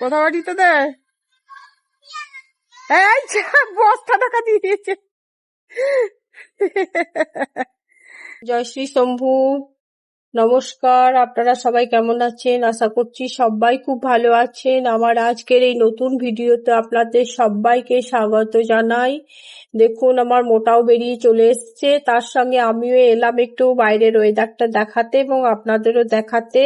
কোথা বাড়ি তোদের এই যা, বস্তা টাকা দিয়েছে। জয় শ্রী শম্ভু নমস্কার আপনারা সবাই কেমন আছেন? আশা করছি সবাই খুব ভালো আছেন। আমার আজকের এই নতুন ভিডিওতে আপনাদের সবাইকে স্বাগত জানাই। দেখুন আমার মোটাও বেরিয়ে চলে এসছে। তার সঙ্গে আমিও এলাম একটু বাইরের ওয়েদারটা দেখাতে এবং আপনাদেরও দেখাতে।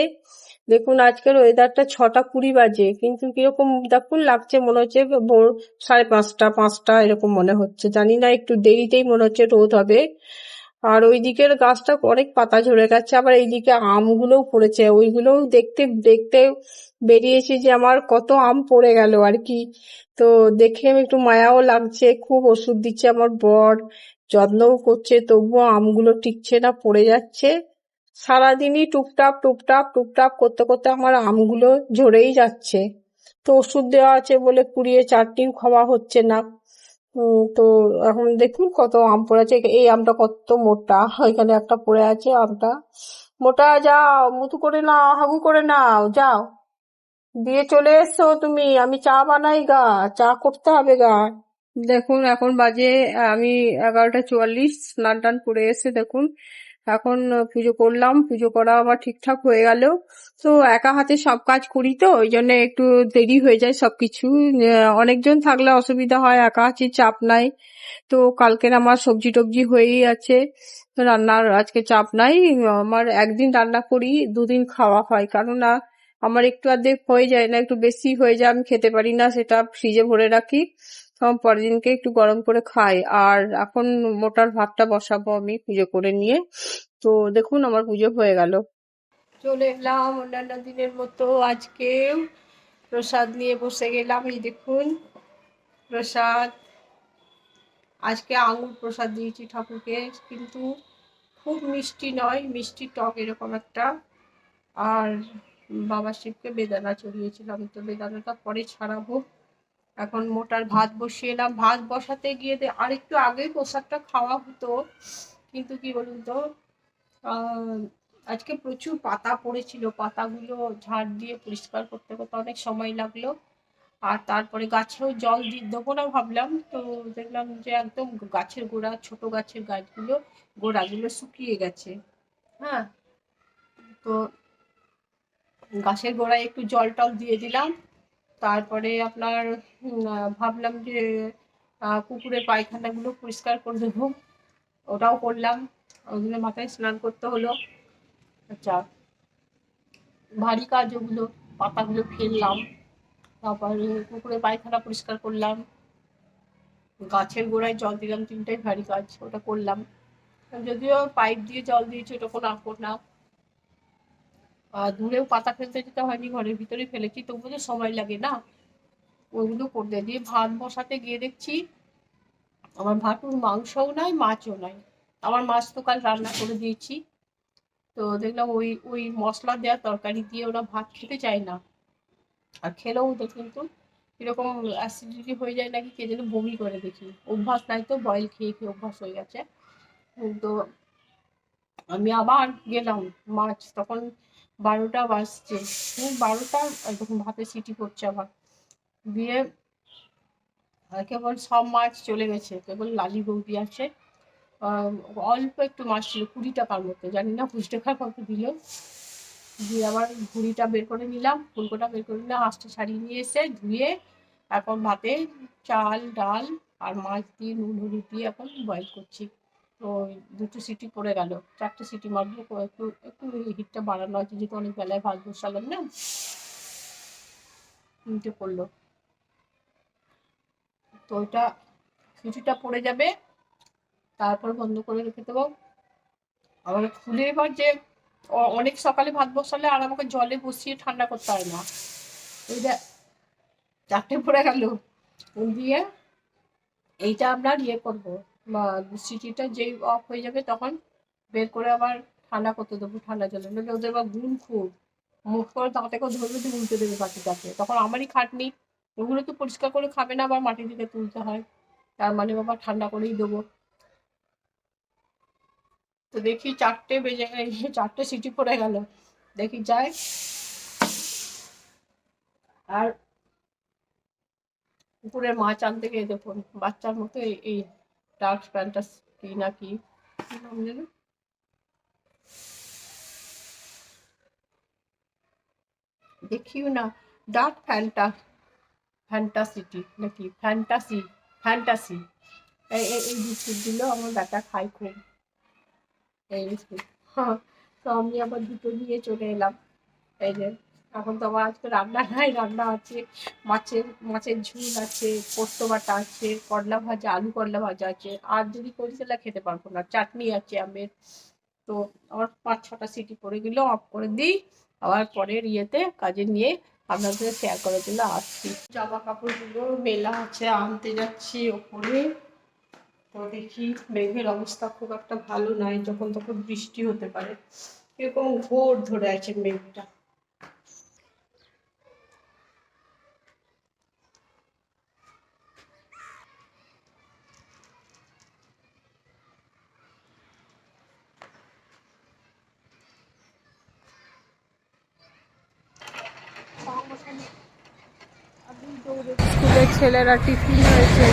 দেখুন, আজকের ওয়েদারটা ছটা কুড়ি বাজে, কিন্তু কীরকম দেখুন লাগছে, মনে হচ্ছে ভোর সাড়ে পাঁচটা পাঁচটা এরকম মনে হচ্ছে। জানি না, একটু দেরিতেই মনে হচ্ছে রোদ হবে। আর ওই দিকের গাছটা অনেক পাতা ঝরে গেছে, আবার এইদিকে আমগুলোও পড়েছে। ওইগুলোও দেখতে দেখতে বেরিয়েছি যে আমার কত আম পড়ে গেল আর কি। তো দেখে একটু মায়াও লাগছে, খুব ওষুধ দিচ্ছে আমার বর, যত্নও করছে, তবুও আমগুলো টিকছে না, পড়ে যাচ্ছে। সারাদিনই টুপটাপ টুপটাপ টুপটাপ করতে করতে আমার আমগুলো ঝরেই যাচ্ছে। তো ওষুধ দেওয়া আছে বলে কুড়িয়ে চারটিও খাওয়া হচ্ছে না। তো এখন দেখুন কত আম পড়ে আছে এই আমটা কত মোটা। এখানে একটা পড়ে আছে আমটা। মোটা, যাও, মুতু করে নাও, হাগু করে নাও, যাও। দিয়ে চলে এসছো তুমি, আমি চা বানাই গা, চা করতে হবে গা। দেখুন, এখন বাজে, আমি এগারোটা চুয়াল্লিশ, স্নান টান করে এসে দেখুন এখন পুজো করলাম, পুজো করা আবার ঠিকঠাক হয়ে গেল তো একা হাতে সব কাজ করি তো, ওই জন্য একটু দেরি হয়ে যায় সবকিছু। অনেকজন থাকলে অসুবিধা হয়, একা হাতে চাপ নাই। তো কালকের আমার সবজি টবজি হয়েই আছে রান্নার আজকে চাপ নাই। আমার একদিন রান্না করি, দুদিন খাওয়া হয় কারণ না আমার একটু অর্ধেক হয়ে যায় না, একটু বেশি হয়ে যায়, আমি খেতে পারি না, সেটা ফ্রিজে ভরে রাখি। পরের দিনকে একটু গরম করে খাই। আর এখন মোটার ভাতটা বসাবো আমি পুজো করে নিয়ে। তো দেখুন আমার পুজো হয়ে গেল। চলে এলাম অন্যান্য দিনের মতো। আজকেও প্রসাদ নিয়ে বসে গেলাম, এই দেখুন। প্রসাদ। আজকে আঙুর প্রসাদ দিয়েছি ঠাকুরকে, কিন্তু খুব মিষ্টি নয়, মিষ্টি টক এরকম একটা। আর বাবা শিবকে বেদানা চড়িয়েছিলাম, তো বেদানাটা পরে ছাড়াবো। এখন মোটার ভাত বসিয়ে এলাম। ভাত বসাতে গিয়ে আর একটু আগেই প্রসাদটা খাওয়া হতো। কিন্তু কি বলুন তো আজকে প্রচুর পাতা পড়েছিল। পাতাগুলো ঝাড় দিয়ে পরিষ্কার করতে করতে অনেক সময় লাগল। আর তারপরে গাছেও জল দিয়ে দেবো না ভাবলাম। তো দেখলাম যে একদম গাছের গোড়া, ছোট গাছের গাছগুলো, গোড়াগুলো শুকিয়ে গেছে। হ্যাঁ? তো গাছের গোড়ায় একটু জল টল দিয়ে দিলাম। তারপরে আপনার ভাবলাম যে কুকুরের পায়খানাগুলো পরিষ্কার করে দেবো। ওটাও করলাম। ওগুলো মাথায় স্নান করতে হলো। আচ্ছা ভারী কাজ ওগুলো, পাতাগুলো ফেললাম। তারপরে কুকুরের পায়খানা পরিষ্কার করলাম। গাছের গোড়ায় জল দিলাম, তিনটাই ভারী কাজ, ওটা করলাম। যদিও পাইপ দিয়ে জল দিয়েছে, ওটা কোনো আপদ না। দূরেও পাতা ফেলতে যেতে হয়নি, ঘরের ভিতরে ফেলেছি, তবুও তো সময় লাগে না। ওইগুলো করতে দিয়ে ভাত বসাতে গিয়ে দেখছি আমার ভাটুর মাংসও নাই, মাছও নাই। আমার মাছ তো কাল রান্না করে দিয়েছি। তো দেখলাম ওই ওই মশলা দেওয়া তরকারি দিয়ে ওরা ভাত খেতে চায় না। আর খেলেও ওদের কিন্তু এরকম অ্যাসিডিটি হয়ে যায় নাকি কে যেন বমি করে দেখি। অভ্যাস নাই তো বয়েল খেয়ে খেয়ে অভ্যাস হয়ে গেছে। তো আমি আবার গেলাম মাছ, তখন বারোটা বাজছে। বারোটা এরকম ভাতে সিটি পড়ছে আবার। দিয়ে কেবল সব মাছ চলে গেছে। কেবল লালি বৌদি আছে। অল্প একটু মাছ ছিল, কুড়ি টাকার মতো। জানি না, কুড়ি টাকা কত দিল। দিয়ে আবার ঘুড়িটা বের করে নিলাম, ফুলকোটা বের করে নিলাম, হাঁসটা ছাড়িয়ে নিয়ে এসে ধুয়ে এখন ভাতে চাল, ডাল আর মাছ দিয়ে নুন, হলুদ দিয়ে এখন বয়েল করছি। তো দুটো সিটি পড়ে গেল। চারটে সিটি মারবো তো একটু একটু হিটটা বাড়ানো আছে যেহেতু অনেক বেলায় ভাত বসালাম না? তিনটে পড়ল। তো ওইটা সিটিটা পড়ে যাবে। তারপর বন্ধ করে রেখে দেবো। আবার খুলে এবার যে অনেক সকালে ভাত বসালে আর আমাকে জলে বসিয়ে ঠান্ডা করতে হয় না। যে চারটে পড়ে গেল। দিয়ে এইটা আপনার ইয়ে করব। সিটিটা যেই অফ হয়ে যাবে তখন বের করে আবার ঠান্ডা করতে দেবো ঠান্ডা জলে নইলে ওদের আবার গুণ খুব। মুখ করে দাঁতে করে ধরবে দিয়ে উল্টে দেবে বাটিটাকে তখন আমারই খাটনি। ওগুলো তো পরিষ্কার করে খাবে না, আবার মাটি থেকে তুলতে হয়। তার মানে বাবা ঠান্ডা করেই দেবো। তো দেখি চারটে বেজে চারটে সিটি পড়ে গেল। দেখি যাই। আর পুকুরে মাছ আনতে গিয়ে দেখুন, বাচ্চার মতো এই ডার্ক প্যান্টটা কি না কি নাম দেখিও না ডার্ক ফ্যান্টা ফ্যান্টাসিটি নাকি ফ্যান্টাসি ফ্যান্টাসি এই এই বিস্কুটগুলো আমার বেটা খাই খুব এই বিস্কুট হ্যাঁ তো আমি আবার দুটো নিয়ে চলে এলাম এই যে এখন তো আমার আজকে রান্না নাই, রান্না আছে, মাছের মাছের ঝুল আছে, পোস্ত বাটা আছে, করলা ভাজা, আলু করলা ভাজা আছে। আর যদি করি তাহলে খেতে পারব না, চাটনি আছে আমের। তো আমার পাঁচ ছটা সিটি পড়ে গেল অফ করে দিই। আবার পরের ইয়েতে কাজে নিয়ে আপনাদের শেয়ার করার জন্য আসছি। জামা কাপড়গুলো মেলা আছে, আনতে যাচ্ছি ওপরে। তো দেখি মেঘের অবস্থা খুব একটা ভালো নয় যখন তখন বৃষ্টি হতে পারে। এরকম ঘোর ধরে আছে মেঘটা স্কুলের ছেলেরা টিফিন হয়েছে।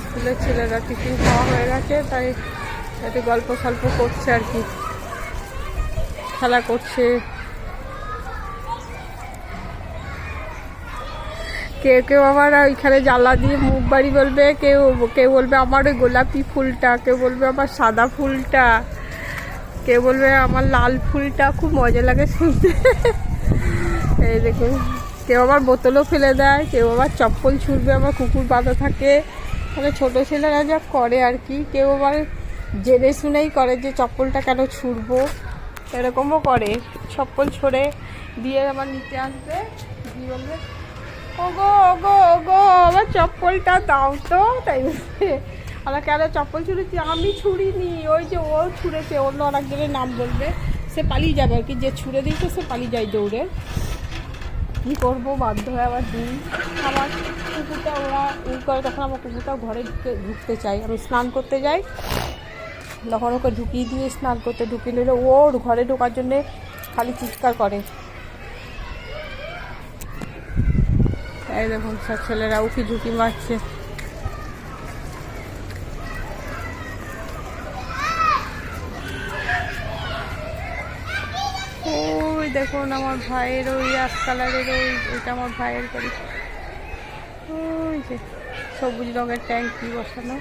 স্কুলের ছেলেরা টিফিন খাওয়া হয়ে গেছে, তাই একটু গল্প সল্প করছে আর কি। খেলা করছে। কেউ কেউ আবার ওইখানে জ্বালা দিয়ে মুখ বাড়ি বলবে, কেউ কেউ বলবে, আমার ওই গোলাপি ফুলটা। কেউ বলবে, আমার সাদা ফুলটা। কেউ বলবে? আমার লাল ফুলটা খুব মজা লাগে শুনতে। এই দেখুন, কেউ আবার বোতলও ফেলে দেয়, কেউ আবার চপ্পল ছুটবে আমার কুকুর বাঁধা থাকে। মানে ছোটো ছেলেরা যা করে আর কি, কেউ আবার জেনে শুনেই করে যে চপ্পলটা কেন ছুটবো এরকমও করে, চপ্পল ছড়ে দিয়ে আবার নিচে আসবে। দিয়ে বলবে? ওগো ওগো ওগো, আমার চপ্পলটা দাও তো, তাই আমরা কেন চপ্পল ছুঁড়েছি আমি ছুড়িনি, ওই যে ও ছুঁড়েছে অন্য অনেকজনের নাম বলবে। সে পালিয়ে যাবে আর কি, যে ছুঁড়ে দিয়েছে সে পালিয়ে যায় দৌড়ে। কী করব, বাধ্য হয়ে আবার দিই আমার কুকুরটা ওরা ই করে, তখন আমার কুকুরটা ঘরে ঢুকে, ঢুকতে চাই আমি স্নান করতে যাই। তখন ওকে ঢুকিয়ে দিয়ে স্নান করতে ঢুকিয়ে নিলে ওর ঘরে ঢোকার জন্যে খালি চিৎকার করে। এই দেখুন, সব ছেলেরা উকি ঝুঁকি মারছে ওই দেখুন, আমার ভাইয়ের ওই আস কালারের ওই ওইটা আমার ভাইয়ের বাড়ি। ওই যে সবুজ রঙের ট্যাঙ্কি বসানো?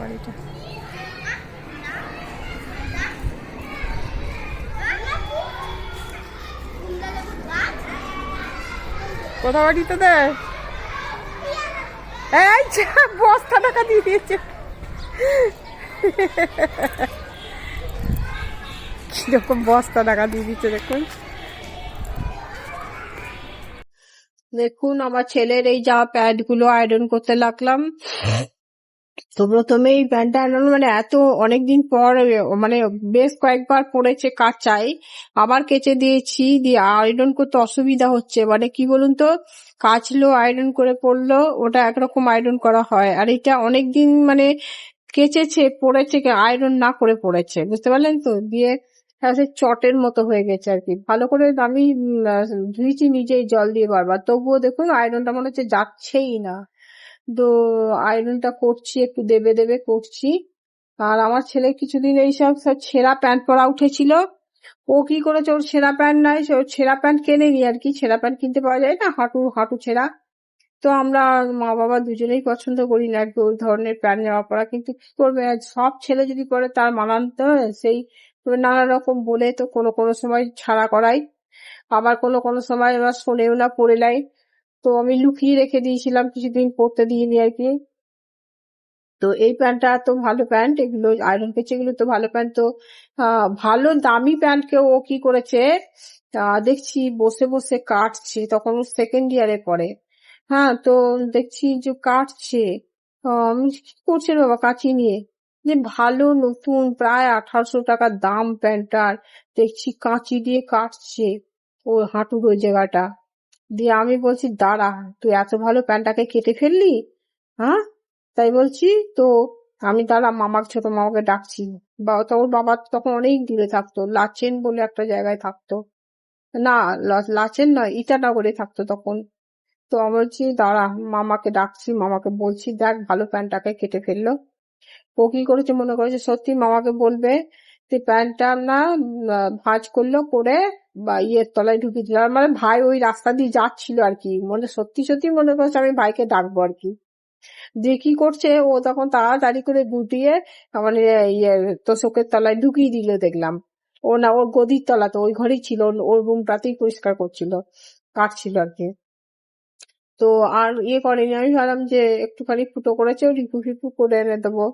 বাড়িটা। কোথা বাড়িতে দেয়? এই যা, বস্তা টাকা দিয়ে দিয়েছে। কীরকম বস্তা টাকা দিয়ে দিচ্ছে দেখুন। দেখুন আমার ছেলের এই যা প্যাডগুলো আয়রন করতে লাগলাম। তো প্রথমে এই প্যান্টটা আনানো মানে এত অনেকদিন পর মানে বেশ কয়েকবার পড়েছে কাচাই। আবার কেচে দিয়েছি, দিয়ে আয়রন করতে অসুবিধা হচ্ছে। মানে কি বলুন তো, কাচলো আয়রন করে পড়ল, ওটা একরকম আয়রন করা হয়। আর এটা অনেকদিন মানে কেচেছে, পড়েছে আয়রন না করে পড়েছে। বুঝতে পারলেন তো? দিয়ে হ্যাঁ সে চটের মতো হয়ে গেছে আর কি। ভালো করে আমি ধুয়েছি, নিজেই জল দিয়ে বারবার। তবুও দেখুন আয়রনটা মনে হচ্ছে যাচ্ছেই না। তো আয়রনটা করছি, একটু দেবে দেবে করছি। আর আমার ছেলে কিছুদিন এইসব সব ছেঁড়া প্যান্ট পরা উঠেছিল। ও কি করেছে? ওর ছেঁড়া প্যান্ট নাই ওর ছেঁড়া প্যান্ট কেনেনি আর কি? ছেঁড়া প্যান্ট কিনতে পাওয়া যায় না? হাঁটু হাঁটু ছেঁড়া। তো আমরা মা বাবা দুজনেই পছন্দ করি না একটু ওই ধরনের প্যান্ট জামা পরা কিন্তু করবে সব ছেলে যদি করে তার মানানতে সেই নানা রকম বলে তো কোনো কোনো সময় ছাড়া করাই। আবার কোনো কোনো সময় এবার শোনেও না, পড়ে নাই। তো আমি লুকিয়ে রেখে দিয়েছিলাম কিছুদিন পরতে দিইনি আর কি। তো এই প্যান্টটা তো ভালো প্যান্ট এগুলো আয়রন পেছে এগুলো তো ভালো প্যান্ট। তো ভালো দামি প্যান্টকে ও কি করেছে দেখছি বসে বসে কাটছে তখন সেকেন্ড ইয়ারে পড়ে। হ্যাঁ তো দেখছি যে কাটছে। আহ, কি করছেন বাবা কাঁচি নিয়ে? যে ভালো নতুন প্রায় আঠারোশো টাকা দাম প্যান্টটার। দেখছি কাঁচি দিয়ে কাটছে ও হাঁটুর ওই জায়গাটা। দিয়ে আমি বলছি, দাঁড়া, তুই এত ভালো প্যান্টটাকে কেটে ফেললি? হ্যাঁ? তাই বলছি, তো আমি দাঁড়া মামাকে ছোট মামাকে ডাকছি। বা, তো ওর বাবা তখন অনেক দূরে থাকতো, লাচেন বলে একটা জায়গায় থাকতো। না লাচেন নয়, ইটানগরে থাকতো তখন। তো আমি বলছি, দাঁড়া, মামাকে ডাকছি, মামাকে বলছি, দেখ ভালো প্যান্টটাকে কেটে ফেলল। ও কি করেছে মনে করেছে? সত্যি মামাকে বলবে, তুই প্যান্টটা না ভাঁজ করল করে বা ইয়ের তলায় ঢুকিয়ে দিল মানে ভাই ওই রাস্তা দিয়ে যাচ্ছিল আর কি মনে সত্যি সত্যি মনে করছে আমি ভাইকে ডাকবো আর কি দিয়ে কি করছে, ও তখন তাড়াতাড়ি করে গুটিয়ে মানে ইয়ে তোষকের তলায় ঢুকিয়ে দিল দেখলাম। ও না, ওর গদির তলাতে ওই ঘরেই ছিল। ওর রুমটাতেই পরিষ্কার করছিল, কাটছিল আর কি তো আর ইয়ে করেনি। আমি ভাবলাম যে একটুখানি ফুটো করেছে রিপু ফিপু করে এনে দেবো।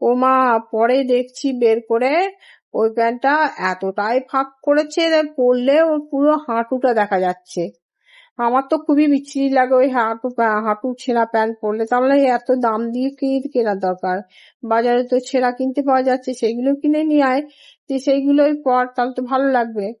ও মা, পরে দেখছি বের করে ওই প্যান্টটা এতটাই ফাঁক করেছে যে পরলে ওর পুরো হাঁটুটা দেখা যাচ্ছে। আমার তো খুবই বিচ্ছিরি লাগে ওই হাঁটু হাঁটু ছেঁড়া প্যান্ট পরলে। তাহলে এত দাম দিয়ে কি কেনার দরকার? বাজারে তো ছেঁড়া কিনতে পাওয়া যাচ্ছে সেগুলো কিনে নিয়ে আয়। তুই সেইগুলোই পর, তাহলে তো ভালো লাগবে।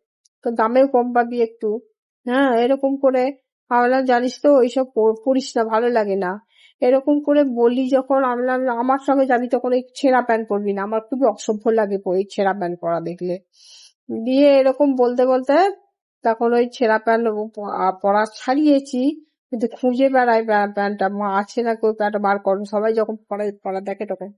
তো দামেও কম পাবি একটু। হ্যাঁ এরকম করে। ভাবলাম জানিস তো, ওইসব পর- পরিস না, ভালো লাগে না। এরকম করে বলি যখন আমি আমার সঙ্গে যাবি তখন এই ছেঁড়া প্যান্ট পরবি না। আমার খুবই অসভ্য লাগে ওই ছেঁড়া প্যান্ট পরা দেখলে। দিয়ে এরকম বলতে বলতে তখন ওই ছেঁড়া প্যান্ট পরা ছাড়িয়েছি, কিন্তু খুঁজে বেড়াই প্যা- প্যান্টটা। মা আছে না কেউ প্যান্টটা বার করো। সবাই যখন পরে, পরা দেখে তখন।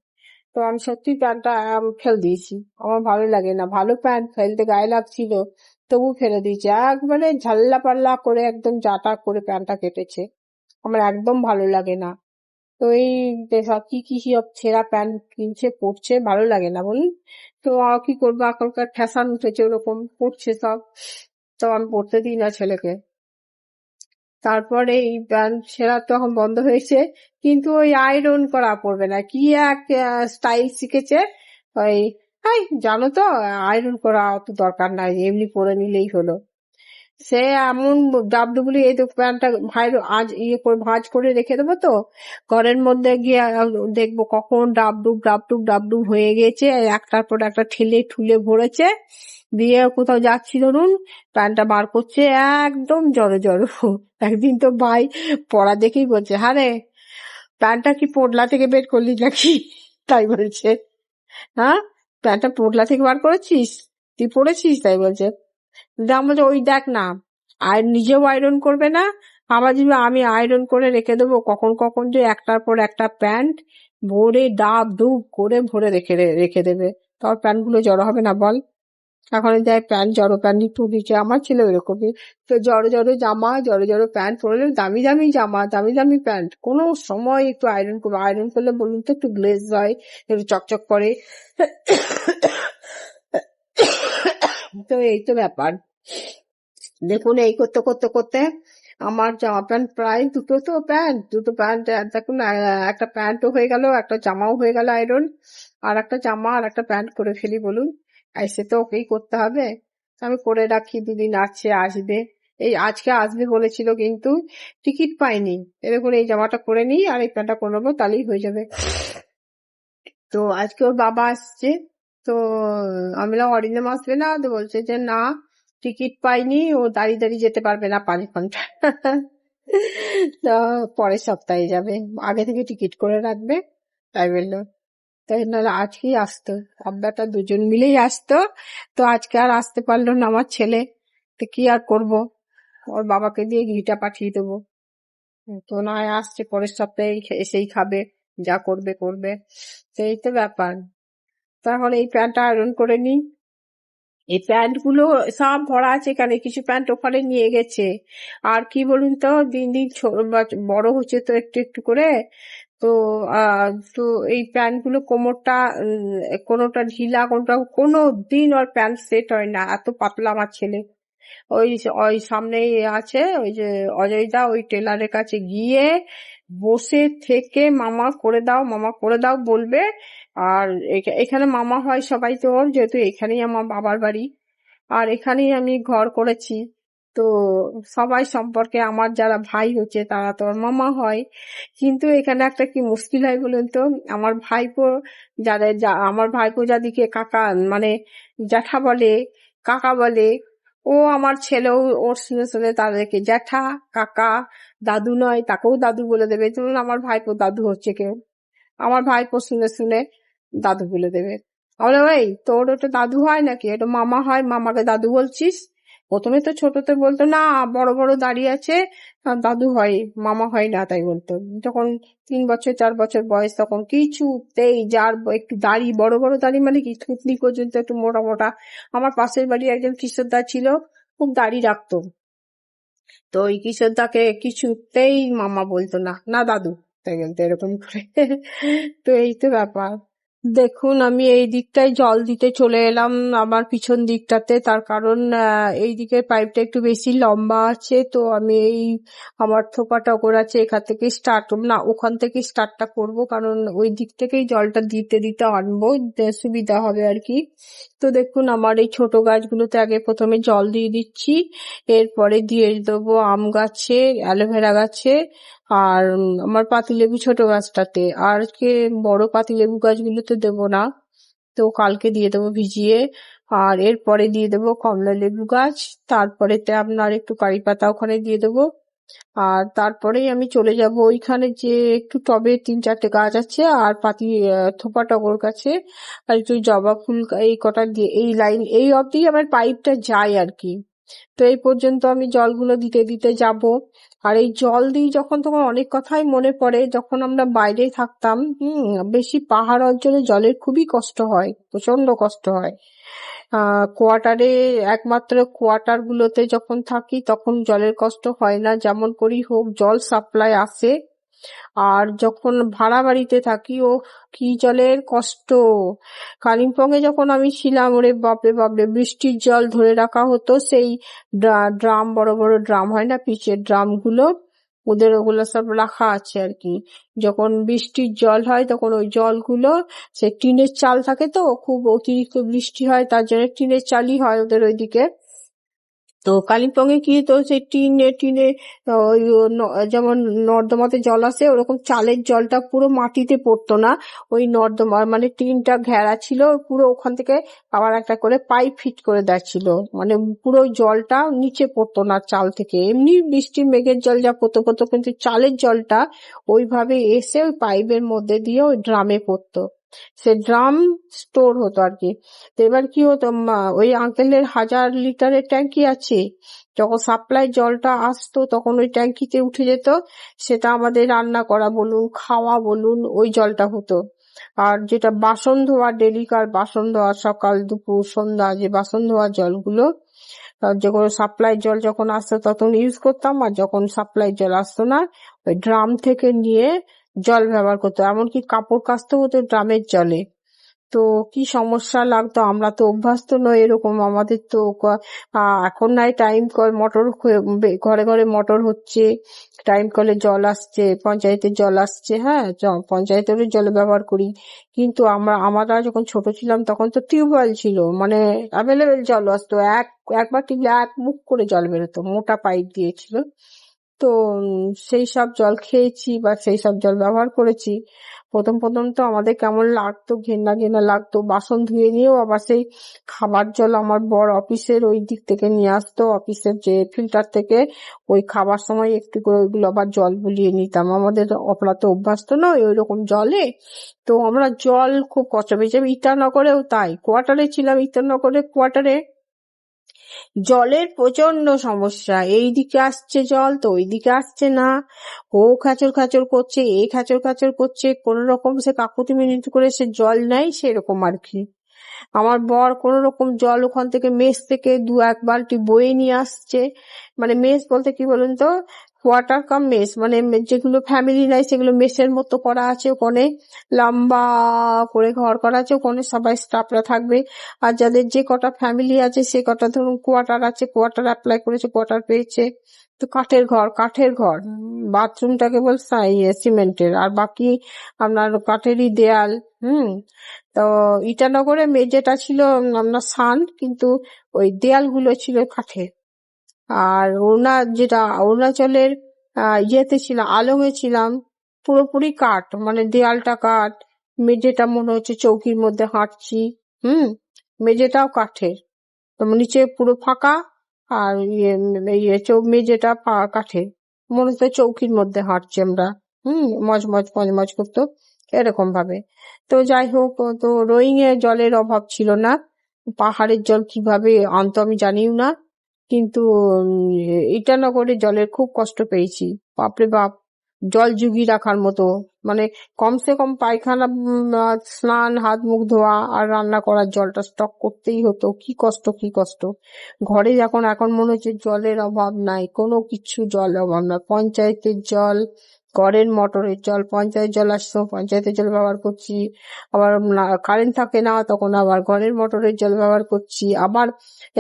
তো আমি সত্যি প্যান্টটা ফেল দিয়েছি। আমার ভালো লাগে না। ভালো প্যান্ট ফেলতে গায়ে লাগছিল তবু ফেলে দিয়েছি। একবারে ঝাল্লা পাল্লা করে একদম জাটা করে প্যান্টটা কেটেছে। আমার একদম ভালো লাগে না। তো এই সব কি কি সব ছেঁড়া প্যান্ট কিনছে, পরছে, ভালো লাগে না বলুন। তো কি করব, এখনকার ফ্যাশন উঠেছে ওরকম, পরছে সব। তো আমি পরতে দিই না ছেলেকে। তারপরে এই প্যান্ট তো এখন বন্ধ হয়েছে, কিন্তু ওই আয়রন করা পড়বে না। কি এক স্টাইল শিখেছে? ওই হাই জানো তো আয়রন করা অত দরকার নাই, এমনি পরে নিলেই হলো। সে এমন ডাবডুবলি এই তো প্যান্টটা ভাই আজ ইয়ে করে ভাঁজ করে রেখে দেবো তো। ঘরের মধ্যে গিয়ে দেখব কখন ডাবডুব ডাবডুব ডাবডুব হয়ে গেছে, একটার পর একটা ঠেলে ঠুলে ভরেছে। দিয়ে কোথাও যাচ্ছি ধরুন, প্যান্টটা বার করছে একদম জড়ো জড়ো। একদিন তো ভাই পড়া দেখেই বলছে হ্যাঁ রে, প্যান্টটা কি পোটলা থেকে বের করলি নাকি? তাই বলছে হ্যাঁ প্যান্টটা পোটলা থেকে বার করেছিস? তুই পড়েছিস? তাই বলছে। দাম বলছে, ওই দেখ না আর নিজেও আয়রন করবে না, আবার যদি আমি আয়রন করে রেখে দেবো, কখন কখন যে একটার পর একটা প্যান্ট ভরে, ডাব ডুব করে ভরে রেখে রেখে দেবে। তার প্যান্টগুলো জড়ো হবে না বল। এখন দেয় প্যান্ট, জড়ো প্যান্ট একটু দিচ্ছে আমার ছেলে এরকমই তো জড়ো জড়ো জামা, জড়ো জড়ো প্যান্ট পরলে দামি দামি জামা, দামি দামি প্যান্ট। কোনো সময় একটু আয়রন করব। আয়রন করলে বলুন তো একটু গ্লেজ হয়, একটু চকচক করে। তো এই তো ব্যাপার। দেখুন, এই করতে করতে করতে আমার জামা প্যান্ট প্রায় দুটো তো প্যান্ট, দুটো প্যান্ট দেখুন একটা প্যান্টও হয়ে গেল, একটা জামাও হয়ে গেল আয়রন আর একটা জামা, আর একটা প্যান্ট করে ফেলি বলুন। এসে তো ওকেই করতে হবে। আমি করে রাখি, দুদিন আছে আসবে। এই আজকে আসবে বলেছিল কিন্তু টিকিট পাইনি। এরকম এই জামাটা করে নিই, আর এই প্যান্টটা করে নেব, তাহলেই হয়ে যাবে। তো আজকে ওর বাবা আসছে। তো, আমি বললাম অরিন্দম আসবে না, তো বলছে যে না, টিকিট পাইনি, ও দাঁড়িয়ে দাঁড়িয়ে যেতে পারবে না পাঁচ ঘণ্টা তো পরের সপ্তাহে যাবে। আগে থেকে টিকিট করে রাখবে। তাই বলল। তাই নাহলে আজকেই আসতো। আব্বাটা দুজন মিলেই আসতো। তো আজকে আর আসতে পারল না আমার ছেলে। তো কি আর করব? ওর বাবাকে দিয়ে ঘিটা পাঠিয়ে দেবো। তো না আসছে পরের সপ্তাহে, এসেই খাবে। যা করবে করবে। সেই তো ব্যাপার। তাহলে এই প্যান্টটা আয়রন করে নিই। এই প্যান্টগুলো সব ভরা আছে এখানে, কিছু প্যান্ট ওখানে নিয়ে গেছে। আর কি বলুন তো, দিন দিন বড় হচ্ছে তো একটু একটু করে। তো তো এই প্যান্টগুলো কোমরটা কোনোটা ঢিলা, কোনোটা কোনো দিন ওর প্যান্ট সেট হয় না, এত পাতলা আমার ছেলে। ওই ওই সামনেই আছে, ওই যে অজয়দা, ওই টেলারের কাছে গিয়ে বসে থেকে মামা করে দাও, মামা করে দাও বলবে আর এখা- এখানে মামা হয় সবাই তো ওর যেহেতু এখানেই আমার বাবার বাড়ি। আর এখানেই আমি ঘর করেছি। তো সবাই সম্পর্কে আমার যারা ভাই হচ্ছে, তারা তো মামা হয়। কিন্তু এখানে একটা কি মুশকিল হয় বলুন তো? আমার ভাইপো যাদের যা, আমার ভাইপো যাদিকে কাকা মানে জ্যাঠা বলে, কাকা বলে, ও আমার ছেলেও ওর শুনে শুনে তাদেরকে জ্যাঠা, কাকা, দাদু নয়, তাকেও দাদু বলে দেবে। ধরুন আমার ভাইপো দাদু হচ্ছে কেউ। আমার ভাইপো শুনে শুনে দাদু বলে দেবে। বলে ওই তোর ওটা দাদু হয় নাকি? এটা মামা হয়, মামাকে দাদু বলছিস? প্রথমে তো ছোটতে বলতো, না, বড় বড় দাঁড়িয়ে আছে। দাদু হয়, মামা হয় না তাই বলতো। যখন তিন বছর, চার বছর বয়স, তখন কিছুতেই যার একটু দাড়ি, বড় বড় দাড়ি মানে কি? থুতনি পর্যন্ত একটু মোটা মোটা। আমার পাশের বাড়ি একজন কিশোরদা ছিল, খুব দাড়ি রাখতো। তো ওই কিশোরদাকে কিছুতেই মামা বলতো না না, দাদু। তাই বলতো, এরকম করে। তো এই তো ব্যাপার। দেখুন, আমি এই দিকটায় জল দিতে চলে এলাম আমার পিছন দিকটাতে। তার কারণ এই দিকের পাইপটা একটু বেশি লম্বা আছে, তো আমি এই আমার থোপা টগর আছে এখান থেকে স্টার্ট না, ওখান থেকে স্টার্টটা করব, কারণ ওই দিক থেকেই জলটা দিতে দিতে আনব। সুবিধা হবে আর কি। তো দেখুন, আমার এই ছোট গাছগুলোতে আগে প্রথমে জল দিয়ে দিচ্ছি, এরপরে দিয়ে দেবো আম গাছে, অ্যালোভেরা গাছে আর আমার পাতিলেবু ছোট গাছটাতে। আর কে বড় পাতিলেবু গাছগুলোতে দেবো না। তো কালকে দিয়ে দেবো ভিজিয়ে। আর এরপরে দিয়ে দেবো কমলা লেবু গাছ। তারপরেতে আপনার একটু কারি পাতা ওখানে দিয়ে দেবো। আর তারপরেই আমি চলে যাব ওইখানে যে একটু টবে তিন চারটে গাছ আছে আর পাতি থোপা টগর গাছে। আর একটু জবা ফুল এই কটা দিয়ে, এই লাইন, এই অবধি আমার পাইপটা যায় আর কি। তো এই পর্যন্ত আমি জলগুলো দিতে দিতে যাব। আর এই জল দিই যখন তখন অনেক কথাই মনে পড়ে, যখন আমরা বাইরে থাকতাম, হুম, বেশি পাহাড় অঞ্চলে জলের খুবই কষ্ট হয় প্রচণ্ড কষ্ট হয়। কোয়ার্টারে একমাত্র কোয়ার্টার গুলোতে যখন থাকি, তখন জলের কষ্ট হয় না। যেমন করি হোক, জল সাপ্লাই আসে। আর যখন ভাড়া বাড়িতে থাকি ও কি জলের কষ্ট? কালিম্পং এ যখন আমি ছিলাম, ওরে বাপরে বাপরে, বৃষ্টির জল ধরে রাখা হতো সেই ড্রাম, বড় বড় ড্রাম হয় না, পিচের ড্রামগুলো ওদের ওগুলো সব রাখা আছে আর কি। যখন বৃষ্টির জল হয়, তখন ওই জলগুলো সে টিনের চাল থাকে তো, খুব অতিরিক্ত বৃষ্টি হয়, তার জন্য টিনের চালই হয় ওদের ওইদিকে। তো কালিম্পং এ কি তো সেই টিনে টিনে ওই যেমন নর্দমাতে জল আসে, ওরকম চালের জলটা পুরো মাটিতে পড়তো না। ওই নর্দমা মানে টিনটা ঘেরা ছিল, পুরো ওখান থেকে আবার একটা করে পাইপ ফিট করে দেওয়া মানে পুরো জলটা নিচে পড়তো না চাল থেকে। এমনি বৃষ্টির মেঘের জল যা পড়তো পড়তো, কিন্তু চালের জলটা ওইভাবে এসে ওই পাইপের মধ্যে দিয়ে ওই ড্রামে পড়তো। সে ড্রাম স্টোর হতো আর কি। তো এবার কি হতো ওই আঙ্কেলের হাজার লিটারের ট্যাঙ্কি আছে, যখন সাপ্লাই জলটা আসতো তখন ওই ট্যাঙ্কিতে উঠে যেত, সেটা আমাদের রান্না করা বলুন, খাওয়া বলুন, ওই জলটা হতো। আর যেটা বাসন ধোয়া ডেলিকার বাসন ধোয়া, সকাল, দুপুর, সন্ধ্যা, যে বাসন ধোয়া জলগুলো যখন সাপ্লাই জল যখন আসতো তখন ইউজ করতাম, আর যখন সাপ্লাই জল আসতো না, ওই ড্রাম থেকে নিয়ে জল ব্যবহার করতো, এমনকি কাপড় কাচতে হতো ড্রামের জলে। তো কি সমস্যা লাগতো? আমরা তো অভ্যস্ত নই এরকম। আমাদের তো এখন নাই টাইম কল মোটর ঘরে ঘরে মোটর হচ্ছে টাইম কলে জল আসছে, পঞ্চায়েতের জল আসছে হ্যাঁ পঞ্চায়েতেরও জল ব্যবহার করি। কিন্তু আমরা আমরা যখন ছোট ছিলাম তখন তো টিউবওয়েল ছিল মানে অ্যাভেলেবেল জল আসতো। এক, একবার টিপলে এক মুখ করে জল বেরোতো, মোটা পাইপ দিয়েছিল। তো সেই সব জল খেয়েছি বা সেই সব জল ব্যবহার করেছি। প্রথম প্রথম তো আমাদের কেমন লাগতো, ঘেন্না ঘেন্না লাগতো। বাসন ধুয়ে নিয়েও আবার সেই খাবার জল আমার বর অফিসের ওই দিক থেকে নিয়ে আসতো, অফিসের যে ফিল্টার থেকে। ওই খাবার সময় একটু করে ওইগুলো আবার জল বুলিয়ে নিতাম। আমাদের আমরা তো অভ্যাস তো নয় ওই রকম জলে। তো আমরা জল খুব কষ্ট পেয়েছি ইটানগরেও তাই। কোয়ার্টারে ছিলাম ইটানগরে কোয়ার্টারে। জলের প্রচণ্ড সমস্যা। এই দিকে আসছে জল, তো ওই দিকে আসছে না। ও খাচর খাচর করছে, এ খাচর খাচর করছে কোন রকম সে কাকুতি মিনিট করে সে জল নেয়, সেরকম আর কি। আমার বর কোন রকম জল ওখান থেকে মেস থেকে দু এক বালটি বয়ে নিয়ে আসছে। মানে মেস বলতে কি বলুন তো? ওয়াটার কাম মেস মানে যেগুলো ফ্যামিলি নাই সেগুলো মেসের মতো করা আছে, ওখানে লম্বা করে ঘর করা আছে, ওখানে সবাই স্টাফরা থাকবে। আর যাদের যে কটা ফ্যামিলি আছে, সে কটা ধরুন কোয়ার্টার আছে কোয়ার্টার অ্যাপ্লাই করেছে কোয়ার্টার পেয়েছে। তো কাঠের ঘর কাঠের ঘর বাথরুমটা কেবল সিমেন্টের। আর বাকি আপনার কাঠেরই দেয়াল, হুম? তো ইটানগরে মেঝেটা ছিল আপনার সান, কিন্তু ওই দেয়ালগুলো ছিল কাঠের। আর অরুণা যেটা, অরুণাচলের ইয়েতে ছিলাম, আলমে ছিলাম, পুরোপুরি কাঠ মানে দেয়ালটা কাঠ, মেঝেটা মনে হচ্ছে চৌকির মধ্যে হাঁটছি, হুম, মেঝেটাও কাঠের নিচে পুরো ফাঁকা, আর ইয়ে মেঝেটা পা কাঠে মনে হচ্ছে চৌকির মধ্যে হাঁটছি আমরা, হুম মজমজ মজমজ করতো, এরকম ভাবে। তো যাই হোক, তো রোয়িং এ জলের অভাব ছিল না, পাহাড়ের জল কীভাবে আনতো আমি জানিও না কিন্তু ইটানগরে জলের খুব কষ্ট পেয়েছি। বাপরে বাপ, জল জুগি রাখার মতো। মানে কমসে কম পায়খানা স্নান, হাত, মুখ ধোয়া আর রান্না করার জলটা স্টক করতেই হতো। কি কষ্ট কি কষ্ট। ঘরে যখন, এখন মনে হচ্ছে জলের অভাব নাই, কোনো কিছু জল অভাব না পঞ্চায়েতের জল ঘরের মোটরের জল, পঞ্চায়েত জল আসছো পঞ্চায়েতের জল ব্যবহার করছি। আবার কারেন্ট থাকে না, তখন আবার ঘরের মোটরের জল ব্যবহার করছি। আবার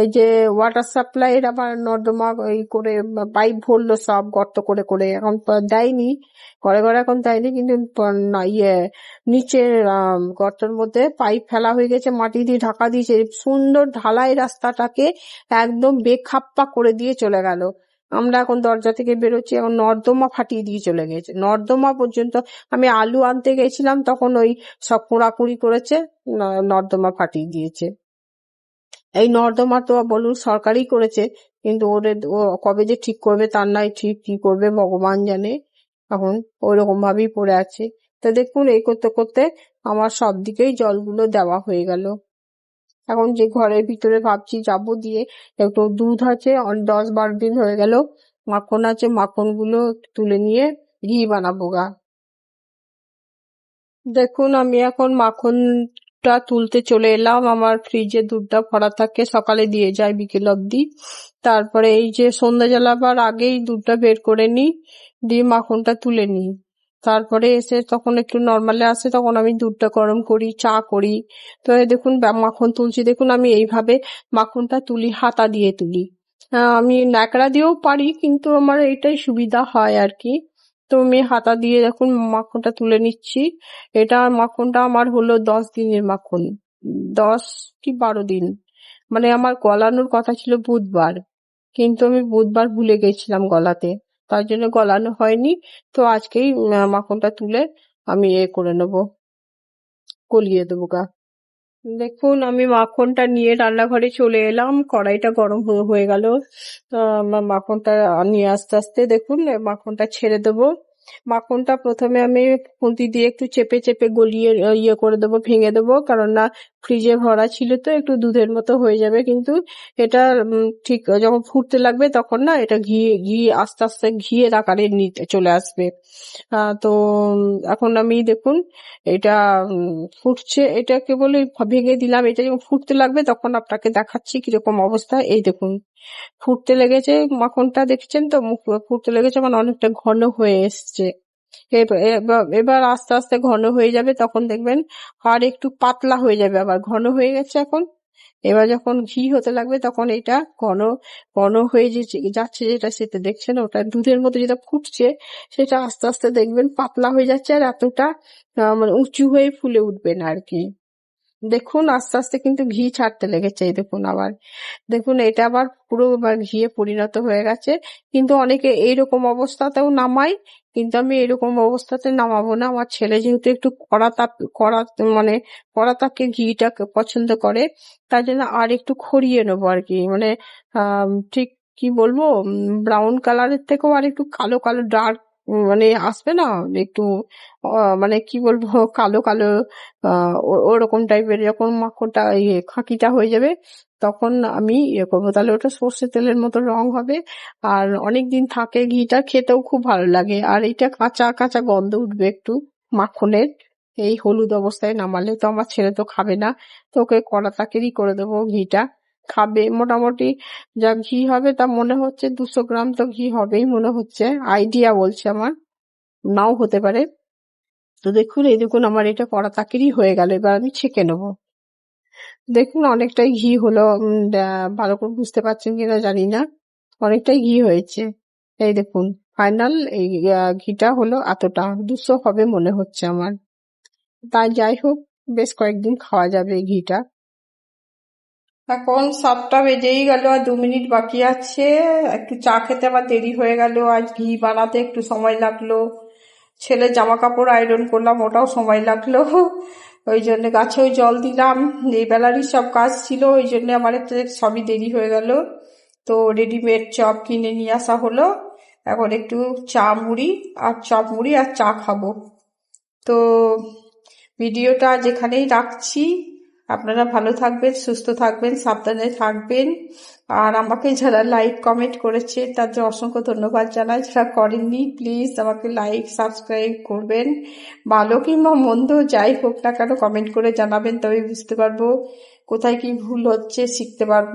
এই যে ওয়াটার সাপ্লাইয়ের আবার নর্দমা এই করে পাইপ ভরলো সব, গর্ত করে করে। এখন দেয়নি, ঘরে ঘরে এখন দেয়নি, কিন্তু ইয়ে নিচে গর্তের মধ্যে পাইপ ফেলা হয়ে গেছে, মাটি দিয়ে ঢাকা দিয়েছে। সুন্দর ঢালাই রাস্তাটাকে একদম বেখাপ্পা করে দিয়ে চলে গেল। আমরা এখন দরজা থেকে বেরোচ্ছি, এখন নর্দমা ফাটিয়ে দিয়ে চলে গেছে। নর্দমা পর্যন্ত আমি আলু আনতে গেছিলাম, তখন ওই সব কুড়াকুড়ি করেছে নর্দমা ফাটিয়ে দিয়েছে। এই নর্দমা তো বলুন সরকারই করেছে, কিন্তু ওদের ও কবে যে ঠিক করবে তার নাই ঠিক কি করবে ভগবান জানে। এখন ওইরকম ভাবেই পড়ে আছে। তো দেখুন এই করতে করতে আমার সব দিকেই জলগুলো দেওয়া হয়ে গেল। এখন যে ঘরের ভিতরে ভাবছি যাব দিয়ে, একটু দুধ আছে দশ বারো দিন হয়ে গেল, মাখন আছে মাখনগুলো তুলে নিয়ে ঘি বানাবো গা। দেখুন, আমি এখন মাখনটা তুলতে চলে এলাম, আমার ফ্রিজে দুধটা ভরা থাকে, সকালে দিয়ে যায় বিকেল অবধি। তারপরে এই যে সন্ধ্যা জ্বালাবার আগেই দুধটা বের করে নিই, দিয়ে মাখনটা তুলে নিই। তারপরে এসে তখন একটু নর্মালে আসে, তখন আমি দুধটা গরম করি, চা করি। তো দেখুন মাখন তুলছি। দেখুন, আমি এইভাবে মাখনটা তুলি, হাতা দিয়ে তুলি। আমি ন্যাকড়া দিয়েও পারি, কিন্তু আমার এটাই সুবিধা হয় আর কি তো আমি হাতা দিয়ে দেখুন, মাখনটা তুলে নিচ্ছি। এটা মাখনটা আমার হলো দশ দিনের মাখন। দশ কি বারো দিন। মানে আমার গলানোর কথা ছিল বুধবার। কিন্তু আমি বুধবার ভুলে গেছিলাম গলাতে। তার জন্য গলানো হয়নি। তো আজকেই মাখনটা তুলে আমি এ করে নেব। গলিয়ে দেবো গা। দেখুন, আমি মাখনটা নিয়ে রান্নাঘরে চলে এলাম। কড়াইটা গরম হয়ে গেল। মাখনটা নিয়ে আস্তে আস্তে দেখুন, মাখনটা ছেড়ে দেবো। মাখনটা প্রথমে আমি খুন্তি দিয়ে একটু চেপে চেপে গলিয়ে ইয়ে করে দেবো, ভেঙে দেবো। কারণ না ফ্রিজে ভরা ছিল তো, একটু দুধের মতো হয়ে যাবে, কিন্তু এটা ঠিক, যখন ফুটতে লাগবে তখন না এটা ঘি ঘি আস্তে আস্তে ঘিয়ের আকারে নিতে চলে আসবে। তো এখন আমি দেখুন, এটা ফুটছে এটা কেবল ভেঙে দিলাম, এটা যখন ফুটতে লাগবে তখন আপনাকে দেখাচ্ছি কীরকম অবস্থা, এই দেখুন। ফুটতে লেগেছে, মাখনটা দেখছেন তো ফুটতে লেগেছে মানে অনেকটা ঘন হয়ে এসছে। এবার আস্তে আস্তে ঘন হয়ে যাবে, তখন দেখবেন আর একটু পাতলা হয়ে যাবে আবার। ঘন হয়ে গেছে এখন। এবার যখন ঘি হতে লাগবে, তখন এটা ঘন ঘন হয়ে যে যাচ্ছে যেটা সেটা দেখছেন, ওটা দুধের মতো যেটা ফুটছে, সেটা আস্তে আস্তে দেখবেন পাতলা হয়ে যাচ্ছে আর এতটা মানে উঁচু হয়ে ফুলে উঠবে না আর কি। দেখুন, আস্তে আস্তে কিন্তু ঘি ছাড়তে লেগেছে এই দেখুন আবার। দেখুন, এটা আবার পুরো ঘিয়ে পরিণত হয়ে গেছে। কিন্তু অনেকে এইরকম অবস্থাতেও নামায়, কিন্তু আমি এরকম অবস্থাতে নামাবো না। আমার ছেলে যেহেতু একটু কড়া তাপ, কড়া মানে কড়া তাপকে ঘিটা পছন্দ করে, তার জন্য আর একটু খড়িয়ে নেব আর কি। মানে ঠিক কি বলব? ব্রাউন কালারের থেকেও আর একটু কালো কালো ডার্ক মানে আসবে না? একটু মানে কি বলব, কালো কালো ওরকম টাইপের যখন মাখনটা ইয়ে খাঁকিটা হয়ে যাবে, তখন আমি ইয়ে করব। তাহলে ওটা সর্ষে তেলের মতো রং হবে। আর অনেক দিন থাকে, ঘিটা খেতেও খুব ভালো লাগে। আর এটা কাঁচা কাঁচা গন্ধ উঠবে একটু মাখনের। এই হলুদ অবস্থায় নামালে তো আমার ছেলে তো খাবে না। তো ওকে কড়া তাকেরই করে দেবো ঘিটা। খাবে। মোটামুটি যা ঘি হবে তা মনে হচ্ছে দুশো গ্রাম তো ঘি হবেই মনে হচ্ছে। আইডিয়া বলছে আমার। নাও হতে পারে। তো দেখুন, এই দেখুন আমার এটা কড়া তাকেরই হয়ে গেল। এবার আমি ছেঁকে নেব। দেখুন, অনেকটাই ঘি হলো। ভালো করে বুঝতে পারছেন কিনা জানি না। অনেকটাই ঘি হয়েছে। এই দেখুন, ফাইনাল এই ঘিটা হলো এতটা। দুশো হবে মনে হচ্ছে আমার। তাই যাই হোক, বেশ কয়েকদিন খাওয়া যাবে এই ঘিটা। এখন সাতটা বেজেই গেল আর দু মিনিট বাকি আছে। একটু চা খেতে আবার দেরি হয়ে গেল। আজ ঘি বানাতে একটু সময় লাগল। ছেলে জামা কাপড় আয়রন করলাম, ওটাও সময় লাগল। ওই জন্য গাছেও জল দিলাম। এই বেলারই সব কাজ ছিল, ওই জন্য আমার সবই দেরি হয়ে গেল। তো রেডিমেড চপ কিনে নিয়ে আসা হলো। এখন একটু চা মুড়ি আর চপ মুড়ি আর চা খাব। তো ভিডিওটা যেখানেই রাখছি। আপনারা ভালো থাকবেন, সুস্থ থাকবেন, সাবধানে থাকবেন। আর আমাকে যারা লাইক কমেন্ট করেছে তাদের অসংখ্য ধন্যবাদ জানাই। যারা করেননি প্লিজ আমাকে লাইক সাবস্ক্রাইব করবেন। ভালো কিংবা মন্দ, যাই হোক না কেন কমেন্ট করে জানাবেন তবে বুঝতে পারব কোথায় কি ভুল হচ্ছে, শিখতে পারব।